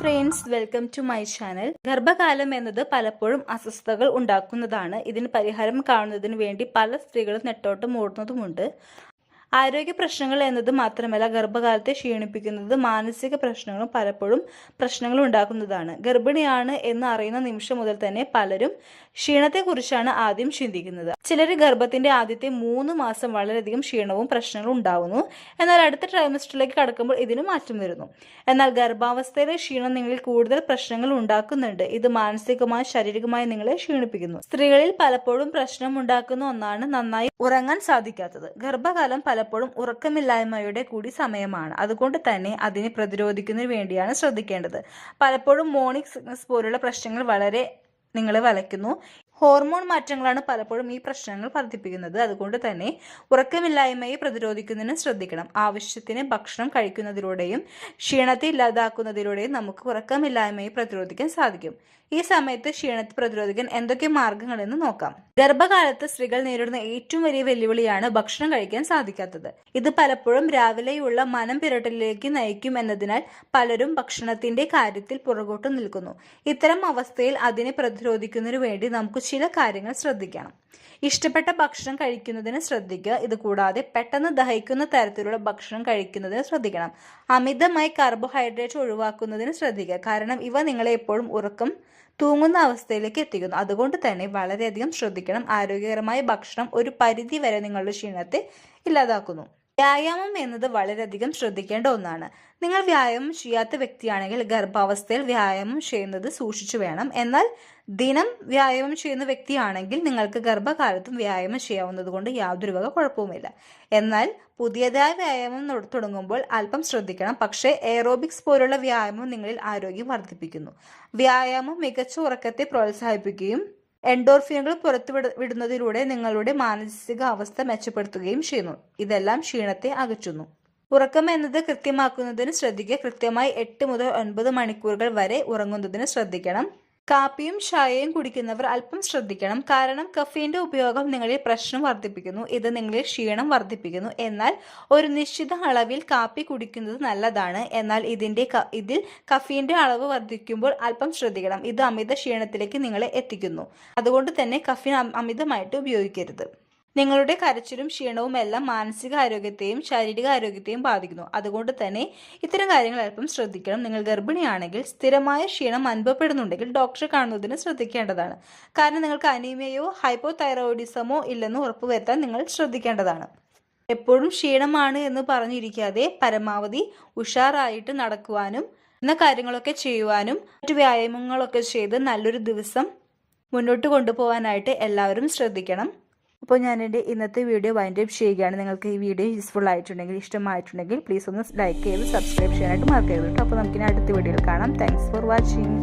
Friends welcome to my channel ഗർഭകാലം എന്നത് പലപ്പോഴും അസ്വസ്ഥതകൾ ഉണ്ടാക്കുന്നതാണ്. ഇതിന് പരിഹാരം കാണുന്നതിന് വേണ്ടി പല സ്ത്രീകളും നെട്ടോട്ടം ഓടുന്നതുമുണ്ട്. ആരോഗ്യ പ്രശ്നങ്ങൾ എന്നത് മാത്രമല്ല ഗർഭകാലത്തെ ക്ഷീണിപ്പിക്കുന്നത് മാനസിക പ്രശ്നങ്ങളും പലപ്പോഴും പ്രശ്നങ്ങൾ ഉണ്ടാക്കുന്നതാണ്. ഗർഭിണിയാണ് എന്ന് അറിയുന്ന നിമിഷം മുതൽ തന്നെ പലരും ക്ഷീണത്തെക്കുറിച്ചാണ് ആദ്യം ചിന്തിക്കുന്നത്. ചിലർ ഗർഭത്തിന്റെ ആദ്യത്തെ മൂന്ന് മാസം വളരെയധികം ക്ഷീണവും പ്രശ്നങ്ങളും ഉണ്ടാവുന്നു. എന്നാൽ അടുത്ത ട്രൈമസ്റ്ററിലേക്ക് കടക്കുമ്പോൾ ഇതിന് മാറ്റം വരുന്നു. എന്നാൽ ഗർഭാവസ്ഥയിലെ ക്ഷീണം നിങ്ങളിൽ കൂടുതൽ പ്രശ്നങ്ങൾ ഉണ്ടാക്കുന്നുണ്ട്. ഇത് മാനസികമായും ശാരീരികമായും നിങ്ങളെ ക്ഷീണിപ്പിക്കുന്നു. സ്ത്രീകളിൽ പലപ്പോഴും പ്രശ്നം ഉണ്ടാക്കുന്ന ഒന്നാണ് നന്നായി ഉറങ്ങാൻ സാധിക്കാത്തത്. ഗർഭകാലം പലപ്പോഴും ഉറക്കമില്ലായ്മയുടെ കൂടി സമയമാണ്. അതുകൊണ്ട് തന്നെ അതിനെ പ്രതിരോധിക്കുന്നതിന് വേണ്ടിയാണ് ശ്രദ്ധിക്കേണ്ടത്. പലപ്പോഴും മോർണിംഗ് സിക്നസ് പോലുള്ള പ്രശ്നങ്ങൾ വളരെ നിങ്ങളെ വലയ്ക്കുന്നു. ഹോർമോൺ മാറ്റങ്ങളാണ് പലപ്പോഴും ഈ പ്രശ്നങ്ങൾ വർദ്ധിപ്പിക്കുന്നത്. അതുകൊണ്ട് തന്നെ ഉറക്കമില്ലായ്മയെ പ്രതിരോധിക്കുന്നതിന് ശ്രദ്ധിക്കണം. ആവശ്യത്തിന് ഭക്ഷണം കഴിക്കുന്നതിലൂടെയും ക്ഷീണത്തെ ഇല്ലാതാക്കുന്നതിലൂടെയും നമുക്ക് ഉറക്കമില്ലായ്മയെ പ്രതിരോധിക്കാൻ സാധിക്കും. ഈ സമയത്ത് ക്ഷീണത്തെ പ്രതിരോധിക്കാൻ എന്തൊക്കെ മാർഗങ്ങളെന്ന് നോക്കാം. ഗർഭകാലത്ത് സ്ത്രീകൾ നേരിടുന്ന ഏറ്റവും വലിയ വെല്ലുവിളിയാണ് ഭക്ഷണം കഴിക്കാൻ സാധിക്കാത്തത്. ഇത് പലപ്പോഴും രാവിലെയുള്ള മനം പിരട്ടലിലേക്ക് നയിക്കും എന്നതിനാൽ പലരും ഭക്ഷണത്തിന്റെ കാര്യത്തിൽ പുറകോട്ട് നിൽക്കുന്നു. ഇത്തരം അവസ്ഥയിൽ അതിനെ പ്രതിരോധിക്കുന്നതിനു വേണ്ടി നമുക്ക് ചില കാര്യങ്ങൾ ശ്രദ്ധിക്കണം. ഇഷ്ടപ്പെട്ട ഭക്ഷണം കഴിക്കുന്നതിന് ശ്രദ്ധിക്കുക. ഇത് കൂടാതെ പെട്ടെന്ന് ദഹിക്കുന്ന തരത്തിലുള്ള ഭക്ഷണം കഴിക്കുന്നതിന് ശ്രദ്ധിക്കണം. അമിതമായി കാർബോഹൈഡ്രേറ്റ് ഒഴിവാക്കുന്നതിന് ശ്രദ്ധിക്കുക. കാരണം ഇവ നിങ്ങളെ എപ്പോഴും ഉറക്കം തൂങ്ങുന്ന അവസ്ഥയിലേക്ക് എത്തിക്കുന്നു. അതുകൊണ്ട് തന്നെ വളരെയധികം ശ്രദ്ധിക്കണം. ആരോഗ്യകരമായ ഭക്ഷണം ഒരു പരിധി വരെ നിങ്ങളുടെ ക്ഷീണത്തെ ഇല്ലാതാക്കുന്നു. വ്യായാമം എന്നത് വളരെയധികം ശ്രദ്ധിക്കേണ്ട ഒന്നാണ്. നിങ്ങൾ വ്യായാമം ചെയ്യാത്ത വ്യക്തിയാണെങ്കിൽ ഗർഭാവസ്ഥയിൽ വ്യായാമം ചെയ്യുന്നത് സൂക്ഷിച്ചു വേണം. എന്നാൽ ദിനം വ്യായാമം ചെയ്യുന്ന വ്യക്തിയാണെങ്കിൽ നിങ്ങൾക്ക് ഗർഭകാലത്തും വ്യായാമം ചെയ്യാവുന്നത് കൊണ്ട് യാതൊരു വക കുഴപ്പവുമില്ല. എന്നാൽ പുതിയതായ വ്യായാമം തുടങ്ങുമ്പോൾ അല്പം ശ്രദ്ധിക്കണം. പക്ഷേ എയറോബിക്സ് പോലുള്ള വ്യായാമം നിങ്ങളിൽ ആരോഗ്യം വർദ്ധിപ്പിക്കുന്നു. വ്യായാമം മികച്ച ഉറക്കത്തെ പ്രോത്സാഹിപ്പിക്കുകയും എൻഡോർഫിനുകൾ പുറത്തുവിട വിടുന്നതിലൂടെ നിങ്ങളുടെ മാനസിക അവസ്ഥ മെച്ചപ്പെടുത്തുകയും ചെയ്യുന്നു. ഇതെല്ലാം ക്ഷീണത്തെ അകറ്റുന്നു. ഉറക്കം എന്നത് കൃത്യമാക്കുന്നതിന് ശ്രദ്ധിക്കുക. കൃത്യമായി എട്ട് മുതൽ ഒൻപത് മണിക്കൂറുകൾ വരെ ഉറങ്ങുന്നതിന് ശ്രദ്ധിക്കണം. കാപ്പിയും ചായയും കുടിക്കുന്നവർ അല്പം ശ്രദ്ധിക്കണം. കാരണം കഫീന്റെ ഉപയോഗം നിങ്ങളിൽ പ്രശ്നം വർദ്ധിപ്പിക്കുന്നു. ഇത് നിങ്ങളിൽ ക്ഷീണം വർദ്ധിപ്പിക്കുന്നു. എന്നാൽ ഒരു നിശ്ചിത അളവിൽ കാപ്പി കുടിക്കുന്നത് നല്ലതാണ്. എന്നാൽ ഇതിന്റെ ഇതിൽ കഫീന്റെ അളവ് വർദ്ധിക്കുമ്പോൾ അല്പം ശ്രദ്ധിക്കണം. ഇത് അമിത ക്ഷീണത്തിലേക്ക് നിങ്ങളെ എത്തിക്കുന്നു. അതുകൊണ്ട് തന്നെ കഫീൻ അമിതമായിട്ട് ഉപയോഗിക്കരുത്. നിങ്ങളുടെ കരച്ചിലും ക്ഷീണവും എല്ലാം മാനസിക ആരോഗ്യത്തെയും ശാരീരിക ആരോഗ്യത്തെയും ബാധിക്കുന്നു. അതുകൊണ്ട് തന്നെ ഇത്തരം കാര്യങ്ങൾ അല്പം ശ്രദ്ധിക്കണം. നിങ്ങൾ ഗർഭിണിയാണെങ്കിൽ സ്ഥിരമായ ക്ഷീണം അനുഭവപ്പെടുന്നുണ്ടെങ്കിൽ ഡോക്ടറെ കാണുന്നതിന് ശ്രദ്ധിക്കേണ്ടതാണ്. കാരണം നിങ്ങൾക്ക് അനീമിയയോ ഹൈപ്പോ തൈറോയിഡിസമോ ഇല്ലെന്ന് ഉറപ്പുവരുത്താൻ നിങ്ങൾ ശ്രദ്ധിക്കേണ്ടതാണ്. എപ്പോഴും ക്ഷീണമാണ് എന്ന് പറഞ്ഞിരിക്കാതെ പരമാവധി ഉഷാറായിട്ട് നടക്കുവാനും എന്ന കാര്യങ്ങളൊക്കെ ചെയ്യുവാനും മറ്റു വ്യായാമങ്ങളൊക്കെ ചെയ്ത് നല്ലൊരു ദിവസം മുന്നോട്ട് കൊണ്ടുപോകാനായിട്ട് എല്ലാവരും ശ്രദ്ധിക്കണം. അപ്പോൾ ഞാൻ എന്റെ ഇന്നത്തെ വീഡിയോ വൈൻഡ് അപ്പ് ചെയ്യുകയാണ്. നിങ്ങൾക്ക് ഈ വീഡിയോ യൂസ്ഫുൾ ആയിട്ടുണ്ടെങ്കിൽ ഇഷ്ടമായിട്ടുണ്ടെങ്കിൽ പ്ലീസ് ഒന്ന് ലൈക്ക് ചെയ്ത് സബ്സ്ക്രൈബ് ചെയ്യാനായിട്ട് മറക്കരുത് കേട്ടോ. അപ്പോൾ നമുക്കിനി അടുത്ത വീഡിയോയിൽ കാണാം. Thanks for watching